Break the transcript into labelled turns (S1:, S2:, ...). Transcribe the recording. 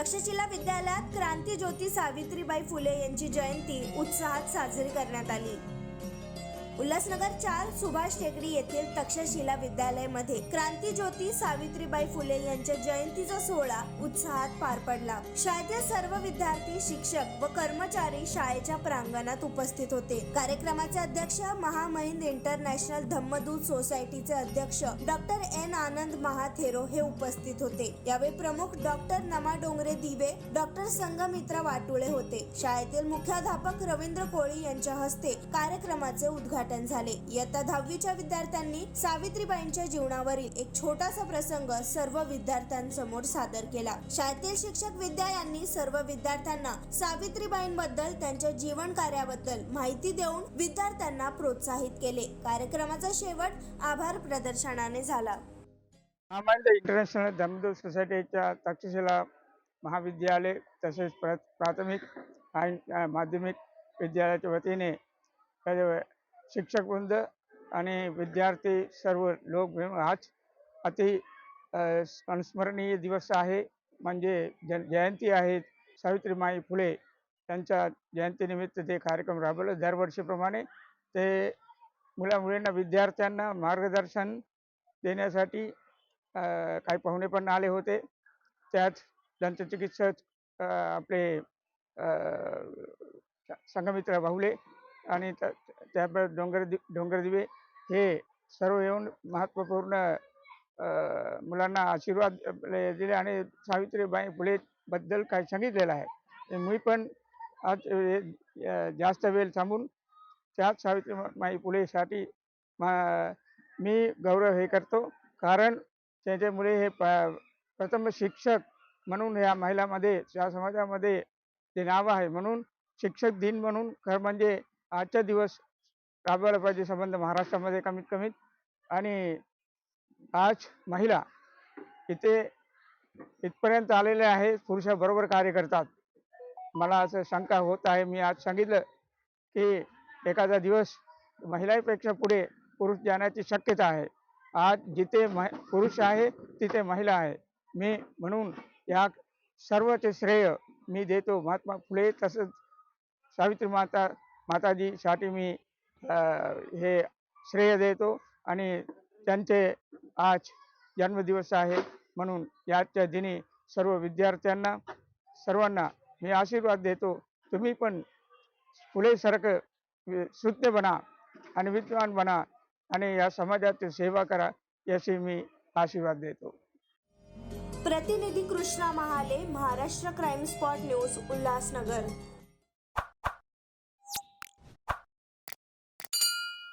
S1: तक्षशिला विद्यालयात क्रांती ज्योती सावित्रीबाई फुले यांची जयंती उत्साहात साजरी करण्यात आली. उल्हासनगर चार सुभाष टेकडी येथील तक्षशिला विद्यालयामध्ये क्रांती ज्योती सावित्रीबाई फुले यांच्या जयंतीचा सोहळा उत्साहात पार पडला. शाळेतील सर्व विद्यार्थी शिक्षक व कर्मचारी शाळेच्या प्रांगणात उपस्थित होते. कार्यक्रमाचे अध्यक्ष महामहिंद इंटरनॅशनल धम्मदूत सोसायटीचे अध्यक्ष डॉक्टर एन आनंद महाथेरो हे उपस्थित होते. यावेळी प्रमुख डॉक्टर नमा डोंगरे दिवे डॉक्टर संगमित्रा वाटुळे होते. शाळेतील मुख्याध्यापक रवींद्र कोळी यांच्या हस्ते कार्यक्रमाचे उद्घाटन झाले. इयत्ता दहावीच्या विद्यार्थ्यांनी सावित्रीबाईंच्या जीवनावरील एक छोटासा प्रसंग सर्व विद्यार्थ्यांसमोर सादर केला. शाळेतील शिक्षक विद्या यांनी सर्व विद्यार्थ्यांना सावित्रीबाईंबद्दल त्यांच्या जीवन कार्याबद्दल माहिती देऊन विद्यार्थ्यांना प्रोत्साहित केले. कार्यक्रमाचा शेवट आभार प्रदर्शनाने झाला.
S2: इंटरनॅशनल धर्मदूत सोसायटीच्या तक्षशिला महाविद्यालय तसेच प्र प्राथमिक आणि माध्यमिक विद्यालयाच्या वतीने शिक्षकवृंद आणि विद्यार्थी सर्व लोक मिळून आज अति संस्मरणीय दिवस आहे. म्हणजे ज जयंती आहे. सावित्रीमाई फुले त्यांच्या जयंतीनिमित्त ते कार्यक्रम राबवलं. दरवर्षीप्रमाणे ते मुलामुलींना विद्यार्थ्यांना मार्गदर्शन देण्यासाठी काही पाहुणे पण आले होते. त्यात दंतचिकित्सक आपले अ, संघमित्र बाहुले आणि त्या- डोंगर दि डोंगरदिवे हे सर्व येऊन महत्त्वपूर्ण मुलांना आशीर्वाद दिले आणि सावित्रीबाई फुलेबद्दल काही सांगितलेलं आहे. मी पण आज जास्त वेळ थांबून त्याच सावित्रीबाई फुलेसाठी मी गौरव हे करतो. कारण त्याच्यामुळे हे प प्रथम शिक्षक म्हणून या महिलामध्ये या समाजामध्ये ते नाव आहे म्हणून शिक्षक दिन म्हणून खरं म्हणजे आजचा दिवस राबवायला पाहिजे संबंध महाराष्ट्रामध्ये कमीत कमीत आणि आज महिला इथे इथपर्यंत आलेले आहे पुरुषाबरोबर कार्य करतात. मला असं शंका होत आहे. मी आज सांगितलं की एखादा दिवस महिलापेक्षा पुढे पुरुष जाण्याची शक्यता आहे. आज जिथे मह पुरुष आहे तिथे महिला आहे. मी म्हणून या सर्वचे श्रेय मी देतो. महात्मा फुले तसंच सावित्री माता माताजीसाठी मी हे श्रेय देतो आणि त्यांचे आज जन्मदिवस आहे म्हणून याच्या दिनी सर्व विद्यार्थ्यांना सर्वांना मी आशीर्वाद देतो. तुम्ही पण फुलेसारखं शुद्ध बना आणि विद्वान बना आणि या समाजाची सेवा करा याची मी आशीर्वाद देतो.
S1: प्रतिनिधी Krishna Mahale Maharashtra crime spot news Ulhasnagar.